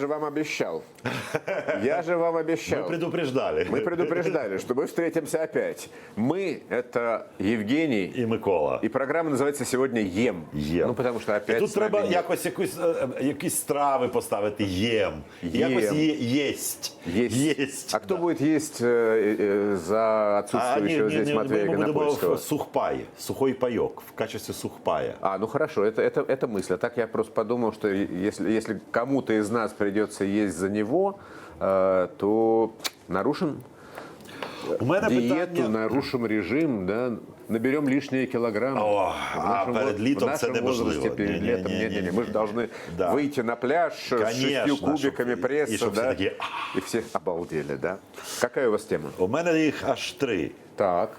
Я же вам обещал. Я же вам Ми обещал. предупреждали. Мы предупреждали, что мы встретимся опять. Мы – это Евгений, І Микола. и программа называется сегодня «Ем». Єм. Ну, потому что І опять тут с нами треба нет. якось якусь, е, е, якісь страви поставити єм. Єм. Якось є, єсть. Есть. Єсть. А кто будет есть э, э, за А, ні, отсутствующего ні, здесь ні, Матвея ми будемо Гонопольского? в сухпай, сухой пайок, в качестві сухпая. А, ну хорошо, это, это, это мысль. А так я просто подумал, что если, если кому-то из нас придется есть за него, э, то нарушим у мене Дієту, питання... нарушимо режим, да, наберем лишние килограммы. О, а перед літом це неможливо. Перед ні, літом, ні, ні, ні, ні. Ми ж повинні да. вийти на пляж з шістю кубиками пресса а. и щоб да? все такі... І обалдели, да? Какая у вас тема? У меня их аж три. Так.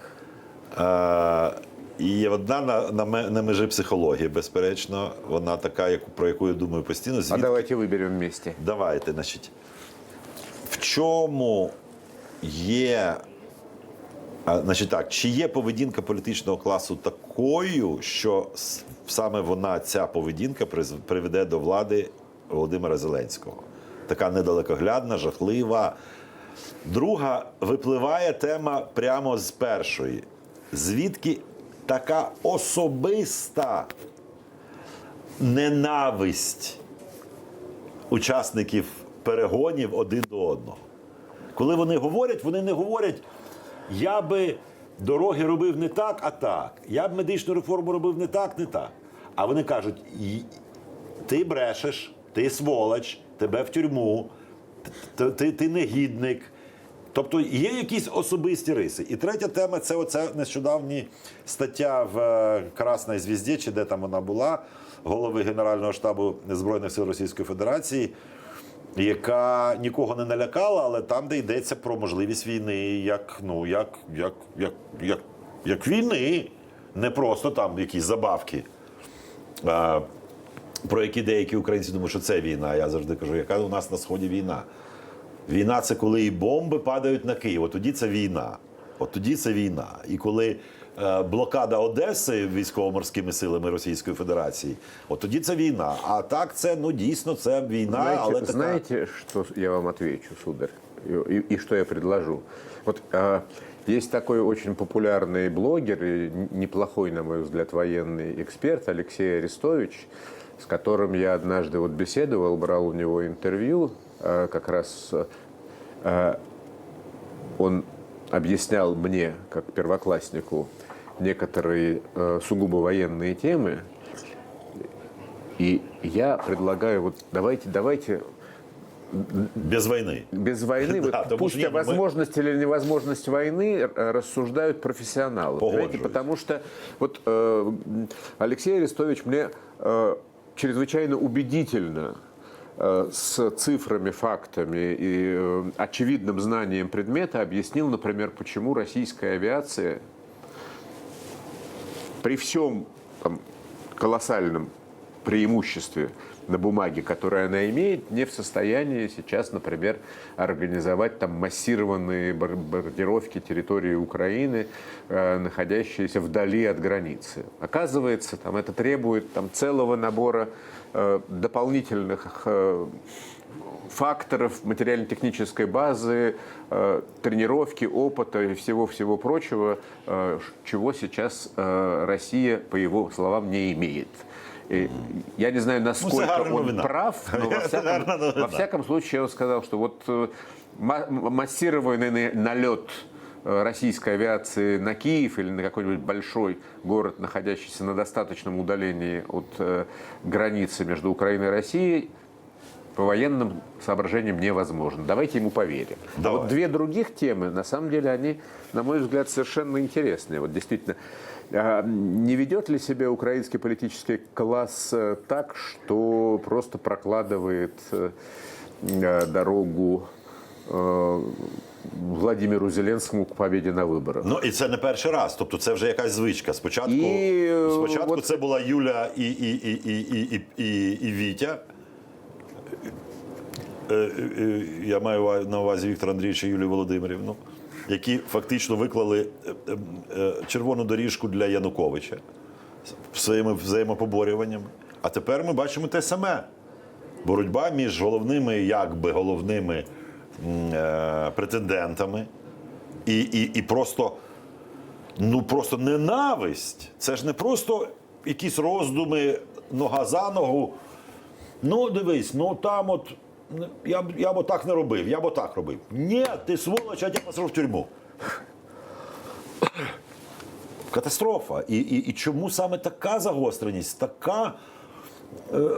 А, і одна на, на, на межі психології, безперечно, вона така, як, про яку я думаю постійно. а Звідки давайте выберем вместе. Давайте, значить. В чому є. А, значить так, чи є поведінка політичного класу такою, що саме вона, ця поведінка, приведе до влади Володимира Зеленського? Така недалекоглядна, жахлива. Друга випливає тема прямо з першої. Звідки така особиста ненависть учасників перегонів один до одного. Коли вони говорять, вони не говорять, я би дороги робив не так, а так. Я б медичну реформу робив не так, не так. А вони кажуть: ти брешеш, ти сволоч, тебе в тюрму, ти, ти, ти негідник. Тобто є якісь особисті риси. І третя тема це оця нещодавня стаття в е, Красній звізді, чи де там вона була, голови Генерального штабу Збройних сил Російської Федерації, яка нікого не налякала, але там, де йдеться про можливість війни, як, ну, як, як, як, як, як війни, не просто там якісь забавки. Про які деякі українці думають, що це війна. Я завжди кажу, яка у нас на сході війна. Війна це коли і бомби падають на Київ. От тоді це війна. От тоді це війна. І коли е, блокада Одеси військово-морськими силами Російської Федерації, от тоді це війна. А так це ну дійсно це війна, Знаете, але така. знаете, что я вам отвечу, сударь, и, и- и что я предложу? Вот а, есть такой очень популярный блогер, и неплохой, на мой взгляд, военный эксперт Алексей Арестович, с которым я однажды вот беседовал, брал у него интервью, а, Как раз а, он объяснял мне, как первокласснику, некоторые э, сугубо военные темы, и я предлагаю, вот давайте, давайте без війни. без войны, Да, пусть что о нет, мы- возможности или невозможности войны э, рассуждают профессионалы. понимаете? Потому что вот э, Алексей Арестович мне э, чрезвычайно убедительно э, с цифрами, фактами и э, очевидным знанием предмета объяснил, например, почему российская авиация при всем там, колоссальном преимуществе на бумаге, которое она имеет, не в состоянии сейчас, например, организовать там массированные бомбардировки территории Украины, э, находящиеся вдали от границы. Оказывается, там это требует там целого набора э, дополнительных э, факторов материально-технической базы, тренировки, опыта и всего-всего прочего, чего сейчас Россия, по его словам, не имеет. И я не знаю, насколько гарна он прав, но во всяком, во всяком случае он сказал, что вот э, массированный на- налет э, российской авиации на Киев или на какой-нибудь большой город, находящийся на достаточном удалении от э, границы между Украиной и Россией, по военным соображениям невозможно. Давайте ему поверим. А Давай. вот две других темы, на самом деле, они, на мой взгляд, совершенно интересные. Вот действительно, а, не ведет ли себя украинский политический класс э, так, что просто прокладывает э, э, дорогу э, Владимиру Зеленскому к победе на выборах? Ну і це не перший раз. Тобто це вже якась звичка. Спочатку, І, е, спочатку от- це була Юля і, і, і, і, і, і, і, і Вітя. Е, е, е, Я маю на увазі Віктора Андрійовича і Юлію Володимирівну, які фактично виклали е, е, е, червону доріжку для Януковича своїми взаємопоборюваннями. А тепер ми бачимо те саме. боротьба між головними, якби головними претендентами, і, і, і просто, ну просто ненависть. Це ж не просто якісь роздуми нога за ногу. Ну, дивись, ну там от я б я б отак не робив, я б отак робив. Ні, ти сволоч, я тебе посажу в тюрму. Катастрофа. І, і, і чому саме така загостреність, така е,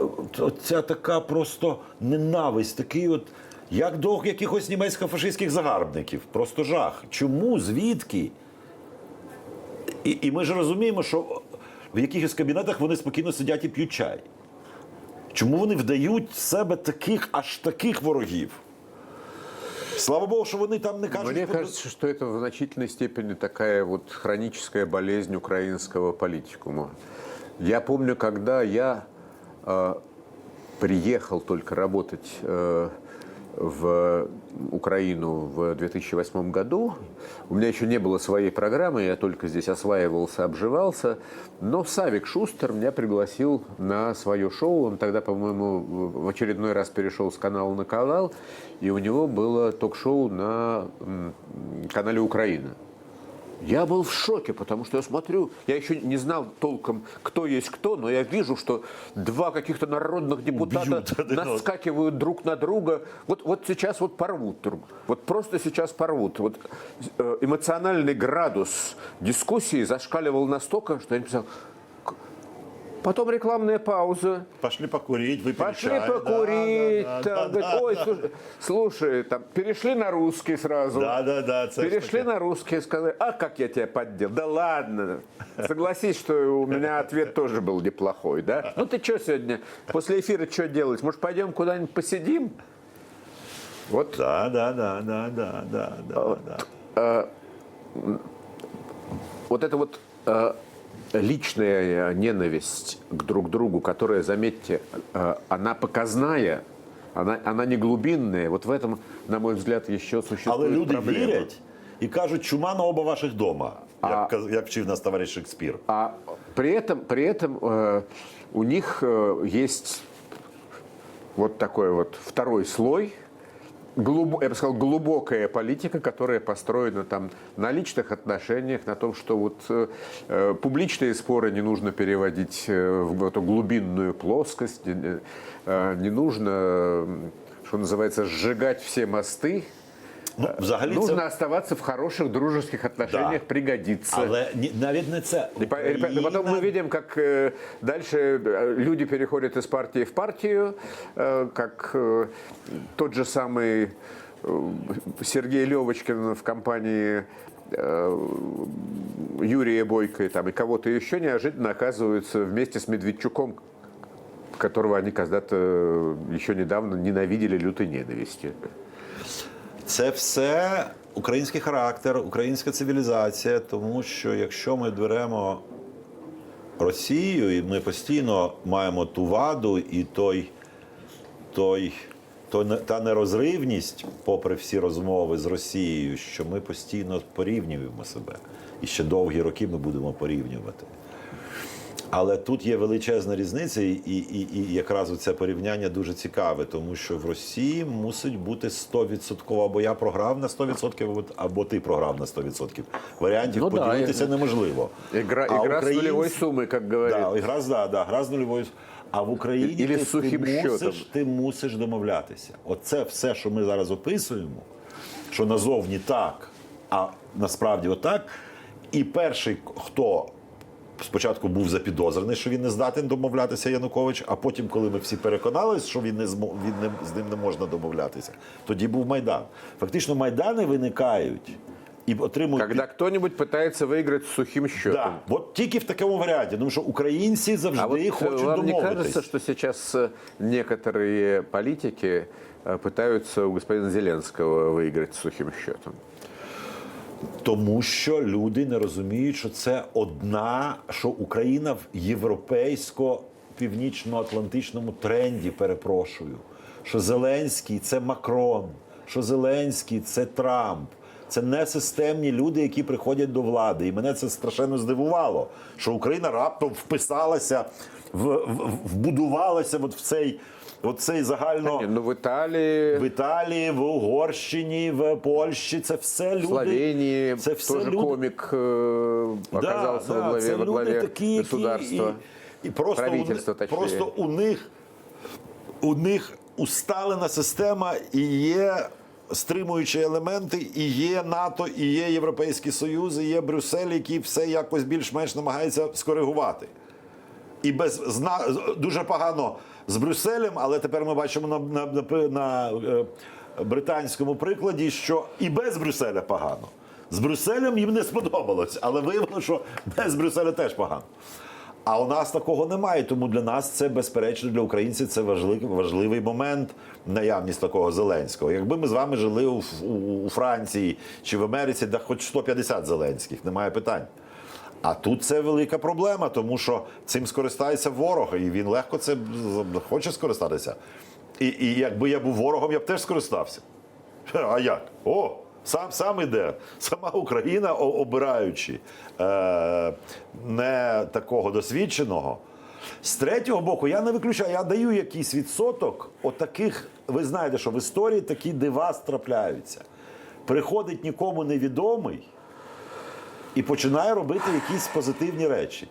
ця така просто ненависть, такий от, як до якихось німецько-фашистських загарбників. Просто жах. Чому? Звідки? І, і ми ж розуміємо, що в якихось кабінетах вони спокійно сидять і п'ють чай. Чому вони вдають з себе таких, аж таких ворогів? Слава Богу, що вони там не кажуть. Мне «Подо- кажется, что это в значительной степени такая вот хроническая болезнь украинского политикума. Я помню, когда я э, приехал только работать э, в Украину в 2008 году, у меня еще не было своей программы, я только здесь осваивался, обживался, но Савик Шустер меня пригласил на свое шоу, он тогда, по-моему, в очередной раз перешел с канала на канал, и у него было ток-шоу на канале Украина. Я был в шоке, потому что я смотрю, я еще не знал толком, кто есть кто, но я вижу, что два каких-то народных депутата Бьют один одного. наскакивают друг на друга. Вот, вот сейчас вот порвут друг. Вот просто сейчас порвут. Вот э, эмоциональный градус дискуссии зашкаливал настолько, что я написал, «К- потом рекламная пауза. Пошли покурить, выпили Пошли чай. покурить. Да, там, да, да, Ой, да, слушай, слушай, там, перешли на русский сразу. Да, да, да, Перешли на русский и сказали, а как я тебя поддел? Да ладно. Согласись, что у меня ответ тоже был неплохой, да? Ну ты что сегодня, после эфира что делать? Может, пойдем куда-нибудь посидим? Вот Да, да, да, да, да, да, да, да. вот эта вот э, личная ненависть к друг другу, которая, заметьте, э, она показная, она, она не глубинная. Вот в этом, на мой взгляд, еще существует Але люди проблема. вірять і кажуть, чума на оба ваших дома, А- як, каз- як вчив нас товариш Шекспір. А при этом, при этом э, у них э, есть вот такой вот второй слой, глубо- я бы сказал, глубокая политика, которая построена там на личных отношениях, на том, что вот э, э, публичные споры не нужно переводить э, в эту глубинную плоскость, не, э, не нужно, э, что называется, сжигать все мосты. Ну, взагалі Нужно це... оставаться в хороших дружеских отношениях, Да. пригодится. Але ні, навіть не це. И по- и по- Потом мы видим, как э, дальше э, люди переходят из партии в партию, э, как э, тот же самый э, Сергей Левочкин в компании э, Юрия Бойко и, там, и кого-то еще неожиданно оказываются вместе с Медведчуком, которого они когда-то э, еще недавно ненавидели лютой ненавистью. Це все український характер, українська цивілізація, тому що якщо ми беремо Росію, і ми постійно маємо ту ваду і той, той, той та нерозривність, попри всі розмови з Росією, що ми постійно порівнюємо себе. І ще довгі роки ми будемо порівнювати. Але тут є величезна різниця, і, і, і якраз це порівняння дуже цікаве, тому що в Росії мусить бути 100% або я програв на 100%, або- або ти програв на 100%. Варіантів Ну поділитися і- неможливо. Игра, А игра с українсь- нулевой суммы, как говорит. Да, гра, да, да, гра з нульовою. А в Україні ти, сухим ти, мусиш, ти мусиш домовлятися. Оце все, що ми зараз описуємо, що назовні так, а насправді отак. І перший, хто спочатку був запідозрений, що він не здатен домовлятися Янукович, а потім, коли ми всі переконались, що він не змо, він не, з ним не можна домовлятися, тоді був Майдан. Фактично, майдани виникають і отримують Когда кто-нибудь пытается выиграть с сухим счетом. Да, от тільки в такому варіанті, тому що українці завжди А вот э, хочуть вам не домовитись. кажется, что сейчас э, некоторые политики э, пытаются у господина Зеленского выиграть с сухим счетом? Тому що люди не розуміють, що це одна, що Україна в європейсько-північно-атлантичному тренді, перепрошую. Що Зеленський це Макрон, що Зеленський це Трамп. Це не системні люди, які приходять до влади. І мене це страшенно здивувало, що Україна раптом вписалася, в, в, вбудувалася от в цей оцей загально Не, Ну, в Италии, в Італії, в Угорщині, в Польщі. Це все люди. в Словении це все люди- комик э, оказался во главе, це во люди такі, государства. І, і просто, у, точніше. просто у них у них усталена система і є стримуючі елементи, і є НАТО, і є Європейський Союз, і є Брюссель, який все якось більш-менш намагається скоригувати. І без зна дуже погано з Брюсселем, але тепер ми бачимо на, на, на, на е, британському прикладі, що і без Брюсселя погано. З Брюсселем їм не сподобалось, але виявилося, що без Брюсселя теж погано. А у нас такого немає, тому для нас це безперечно для українців це важливий, важливий момент наявність такого Зеленського. Якби ми з вами жили у, у, у Франції чи в Америці, де хоч 150 Зеленських, немає питань. А тут це велика проблема, тому що цим скористається ворог, і він легко це хоче скористатися. І, і якби я був ворогом, я б теж скористався. А як? О, сам сам іде. Сама Україна, обираючи е, не такого досвідченого. З третього боку, я не виключаю, я даю якийсь відсоток отаких, ви знаєте, що в історії такі дива трапляються. Приходить нікому невідомий і починає робити якісь позитивні речі.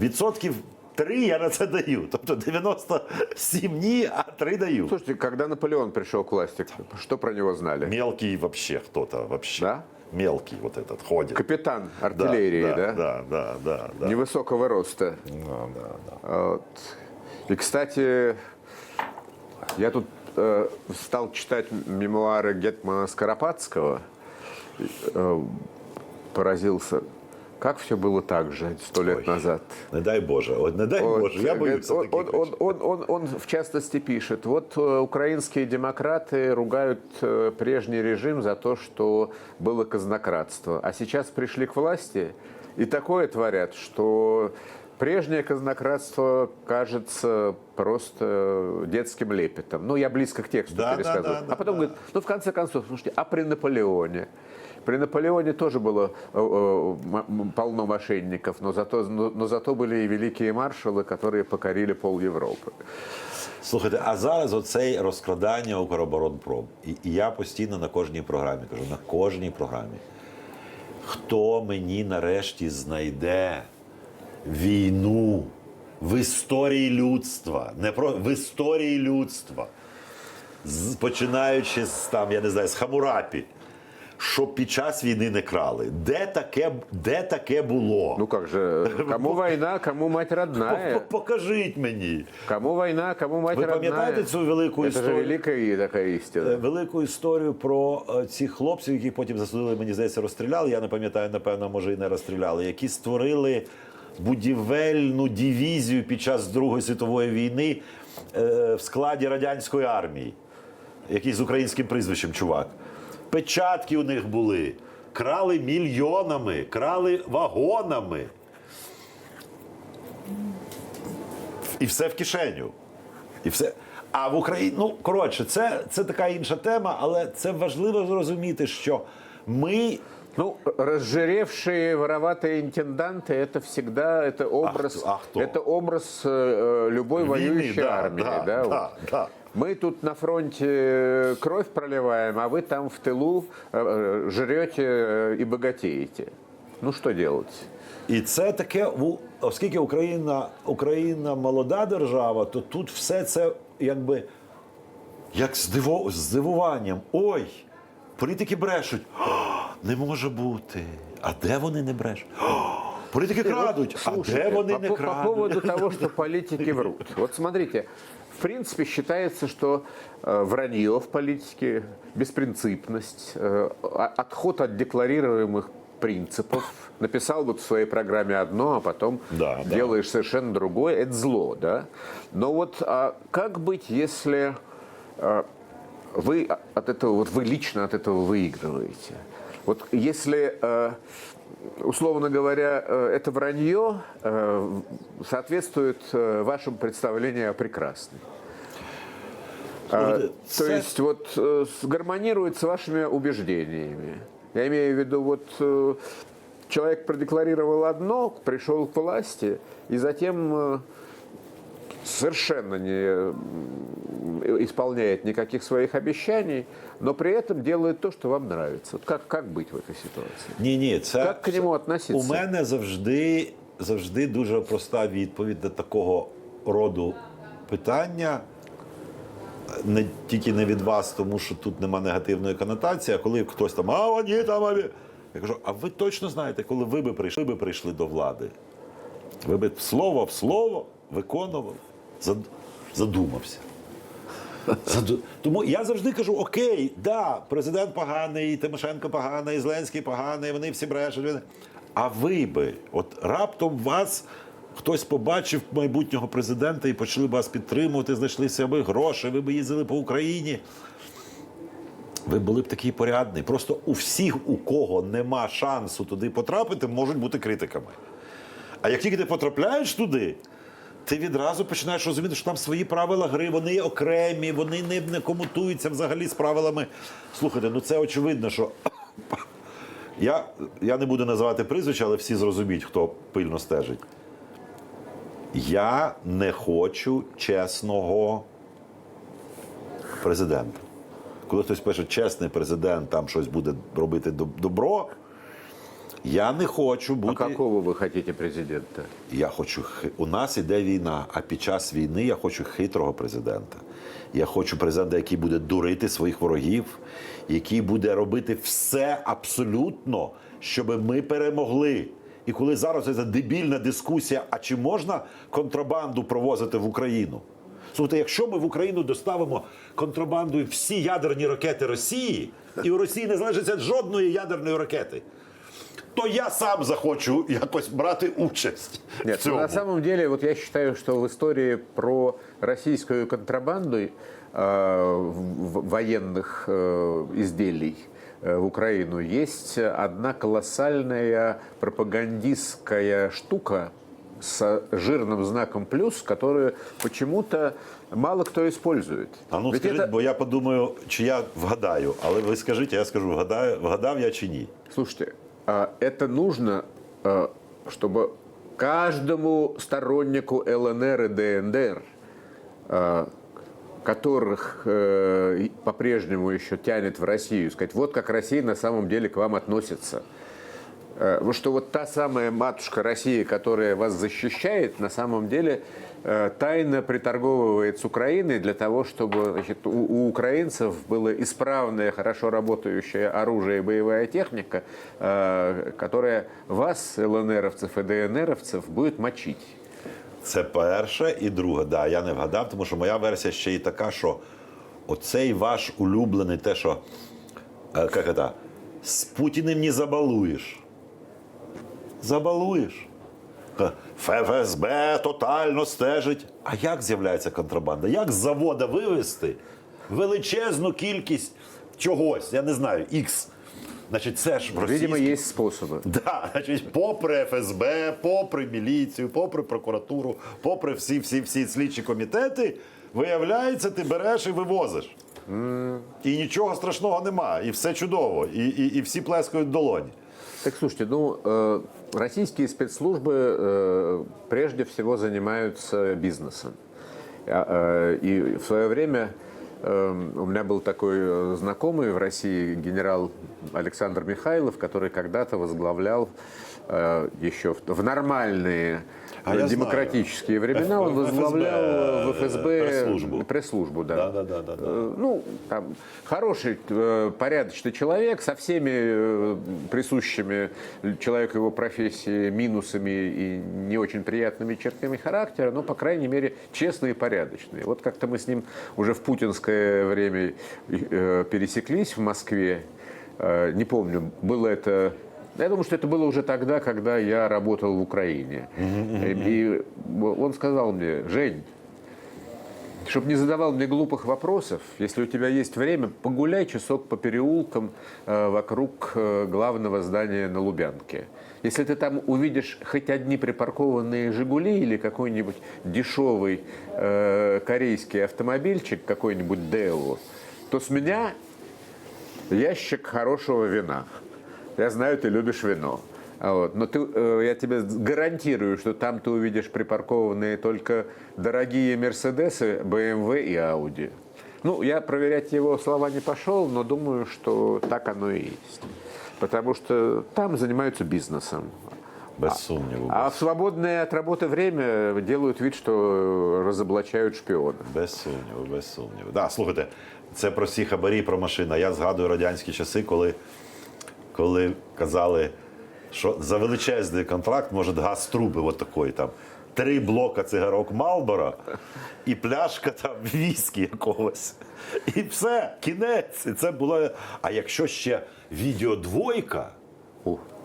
Відсотків 3 я на це даю. Тобто 97 ні, а 3 даю. Слушайте, когда Наполеон пришел к власти, что про него знали? Мелкий вообще кто-то вообще. Да? Мелкий вот этот ходит. Капитан Да, артиллерии, да? Да, да, да, да. да. Невысокого роста. Да, да, да. Вот. И, кстати, я тут э, стал читать мемуары Гетмана Скоропадского, э, поразился, как все было так же сто лет Ой. назад. Не дай Боже, от не дай Вот, Боже, я боюся он, таких он, речей. он, он, он, в частности пишет, вот э, украинские демократы ругают э, прежний режим за то, что было казнократство, а сейчас пришли к власти и такое творят, что прежнее казнократство кажется просто детским лепетом. Ну, я близко к тексту Да, да, пересказываю. да, да, а потом да. говорит, ну, в конце концов, слушайте, а при Наполеоне? При Наполеоне тоже было э, э, м- м- полно мошенников, но зато, но, но зато были и великие маршалы, которые покорили пол Европы. Слухайте, а зараз оцей розкрадання Укроборонпром. І, і я постійно на кожній програмі кажу, на кожній програмі. Хто мені нарешті знайде війну в історії людства, не про в історії людства, з, починаючи з там, я не знаю, з Хамурапі, щоб під час війни не крали. Де таке, де таке було? Ну как же, кому война, кому мать родная? Покажіть мені. Кому война, кому мать Ви пам'ятаєте цю велику Это же історію? великая такая Е, истина. велику історію про е, цих хлопців, яких потім засудили, мені здається, розстріляли. Я не пам'ятаю, напевно, може і не розстріляли, які створили будівельну дивізію під час Другої світової війни е, в складі радянської армії. Якийсь з українським прізвищем чувак Печатки у них були. Крали мільйонами, крали вагонами. І все в кишеню. І все. А в Україні, ну коротше, це, це така інша тема, але це важливо зрозуміти, що ми. Ну, разжиревшие вороватые интенданты это всегда это образ, кто- а кто? это образ э, любой Війни, воюющей да, армии, да, да, да, вот. да. Мы тут на фронте кровь проливаем, а вы там в тылу э, жрете э, и богатеете. Ну что делать? І це таке, ну, оскільки Україна, Україна молода держава, то тут все це якби як здиво, з здивуванням. Ой, політики брешуть. «О, не може бути. А де вони не брешуть? «О, політики крадуть, а де Слушайте, вони по, не по- крадуть? по поводу того, что политики врут. Вот смотрите, в принципе считается, что э, вранье в политике, беспринципность, э, а- отход от декларируемых принципов, написал вот в своей программе одно, а потом Да, да. делаешь совершенно другое, это зло, да? Но вот а как быть, если э, вы от этого, вот вы лично от этого выигрываете? Вот если, э, условно говоря, э, это вранье э, соответствует вашему представлению о прекрасной. А, То есть вот э, гармонирует с вашими убеждениями. Я имею в виду, вот э, человек продекларировал одно, пришел к власти, и затем э, совершенно не, исполняет никаких своих обещаний, но при этом делает то, что вам нравится. Вот как, как быть в этой ситуации? Ні, ні, це Як к нему У относиться? мене завжди, завжди дуже проста відповідь на такого роду питання. Не тільки не від вас, тому що тут нема негативної конотації, а коли хтось там, а вони там. а ви-». Я кажу, а ви точно знаєте, коли ви би прийшли, ви би прийшли до влади? Ви би слово в слово виконували? Зад- Задумався. Заду- Тому я завжди кажу: окей, да, президент поганий, Тимошенко поганий, Зеленський поганий, вони всі брешуть. А ви би, от раптом вас хтось побачив майбутнього президента і почали вас підтримувати, знайшли себе гроші, ви б їздили по Україні. Ви були б такий порядний. Просто у всіх, у кого нема шансу туди потрапити, можуть бути критиками. А як тільки ти потрапляєш туди, ти відразу починаєш розуміти, що там свої правила гри, вони окремі, вони не, не комутуються взагалі з правилами. Слухайте, ну це очевидно, що я, я не буду називати прізвища, але всі зрозуміють, хто пильно стежить. Я не хочу чесного президента. Коли хтось пише чесний президент, там щось буде робити добро. Я не хочу А бути. какого вы хотите президента? Я хочу у нас іде війна, а під час війни я хочу хитрого президента. Я хочу президента, який буде дурити своїх ворогів, який буде робити все абсолютно, щоб ми перемогли. І коли зараз ця дебільна дискусія, а чи можна контрабанду провозити в Україну? Слухайте, якщо ми в Україну доставимо контрабандою всі ядерні ракети Росії, і у Росії не залишиться жодної ядерної ракети, то я сам захочу якось брати участь. в Нет, ну, цьому. на самом деле, вот я считаю, что в истории про российскую контрабанду э, в- в- военных э, изделий э, в Украину есть одна колоссальная пропагандистская штука с жирным знаком плюс, которую почему-то мало кто использует. А ну Ведь скажіть, это- бо я подумаю, чи я вгадаю, але ви скажіть, а я скажу, вгадаю, вгадав я чи ні. Слушайте, а это нужно, а, чтобы каждому стороннику ЛНР и ДНР, а, которых э, по-прежнему еще тянет в Россию, сказать, вот как Россия на самом деле к вам относится. Э, вот Что вот та самая матушка России, которая вас защищает, на самом деле э, тайно приторговывает с Украиной для того, чтобы значит, у, у украинцев было исправное, хорошо работающее оружие и боевая техника, э, которая вас, ЛНРовцев и ДНРовцев, будет мочить. Це перше і друге. Да, я не вгадав, тому що моя версія ще й така, що оцей ваш улюблений, те, що е, як це, з Путіним не забалуєш. Забалуєш. ФСБ тотально стежить. А як з'являється контрабанда? Як з завода вивезти величезну кількість чогось, я не знаю, X. Значить, це ж Видимо, російські- есть способы. Да, значить, попри ФСБ, попри міліцію, попри прокуратуру, попри всі, всі, всі слідчі комітети, виявляється, ти береш і вивозиш. І нічого страшного нема, і все чудово, і, і, і всі плескають в долоні. Так слушайте, ну, э, российские спецслужбы э, прежде всего занимаются бизнесом. А, э, И в свое время у меня был такой знакомый в России генерал Александр Михайлов, который когда-то возглавлял э, еще в, в нормальные А э, я демократические времена, он возглавлял э, в ФСБ, ФСБ пресс-службу. пресс-службу, да. Да, да, да, да, да. Э, Ну, там, хороший, э, порядочный человек со всеми э, присущими человеку его профессии минусами и не очень приятными чертами характера, но, по крайней мере, честный и порядочный. Вот как-то мы с ним уже в путинское время э, пересеклись в Москве. Э, Не помню, было это я думаю, что это было уже тогда, когда я работал в Украине. И он сказал мне, Жень, чтобы не задавал мне глупых вопросов, если у тебя есть время, погуляй часок по переулкам э, вокруг э, главного здания на Лубянке. Если ты там увидишь хоть одни припаркованные «Жигули» или какой-нибудь дешевый корейский автомобильчик, какой-нибудь «Део», то с меня ящик хорошего вина. Я знаю, ты любишь вино. А Вот. Но ты, э, я тебе гарантирую, что там ты увидишь припаркованные только дорогие Мерседесы, BMW и Audi. Ну, я проверять его слова не пошел, но думаю, что так оно и есть. Потому что там занимаются бизнесом. Без сумніву. А в свободное от работы время делают вид, что разоблачают шпиона. без сумніву, без сумніву. Да, слухайте, це про всі хабарі, про машини. Я згадую радянські часи, коли, коли казали, що за величезний контракт може газ труби от такої там. Три блока цигарок Малбора і пляшка там віскі якогось. І все, кінець. І це було. А якщо ще відеодвойка,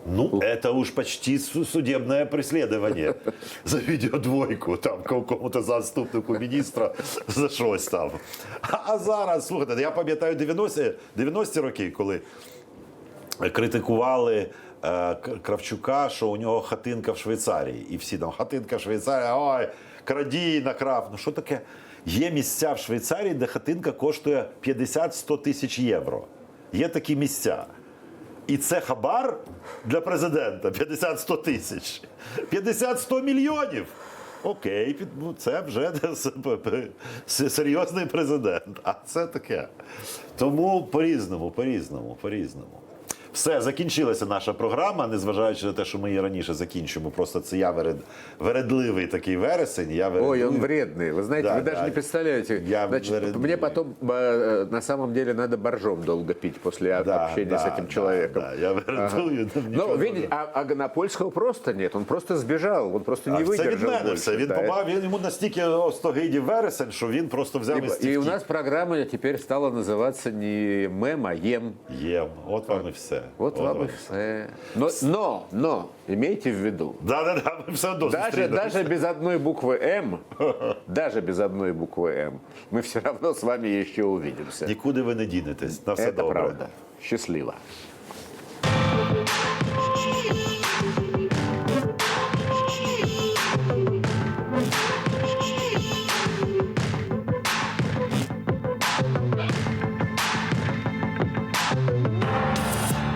Ну, это уж почти су- судебное преследование за відеодвойку, там ко- кому-то заступнику міністра за щось там. А а зараз, слухайте, я пам'ятаю 90-ті 90 роки, коли критикували е, Кравчука, що у нього хатинка в Швейцарії. І всі там хатинка в Швейцарії, ой, крадій накрав. Ну що таке? Є місця в Швейцарії, де хатинка коштує 50-100 тисяч євро. Є такі місця. І це хабар для президента 50-100 тисяч. 50-100 мільйонів. Окей, ну, це вже серйозний президент. А це таке. Тому по-різному, по-різному, по-різному. Все, закінчилася наша програма, незважаючи на те, що ми її раніше закінчимо. Просто це я веред... вередливий такий вересень. Я Ой, вередлив. он вредный. Вы знаете, Да, вы даже да. не представляете. Я Значит, вредный. мне потом э, на самом деле надо боржом долго пить после Да, общения с да, этим да, человеком. да, я вередую, там Но нічого видите, а, а Гонопольского просто нет. Он просто сбежал. Он просто не А це выдержал від мене больше. все. Він Да, побав, він йому настільки остогидів вересень, що він просто взяв і И, и у стівків. нас программа теперь стала называться не мем, а ем. Єм. От вам і все. Вот От вам и все. Но, но, но, имейте в виду, Да, да, да, ми все одно даже, зустрінемось. даже без одной буквы М, даже без одной буквы М, мы все равно с вами еще увидимся. Нікуди ви не дінетесь. На все Это добре. правда. Счастливо.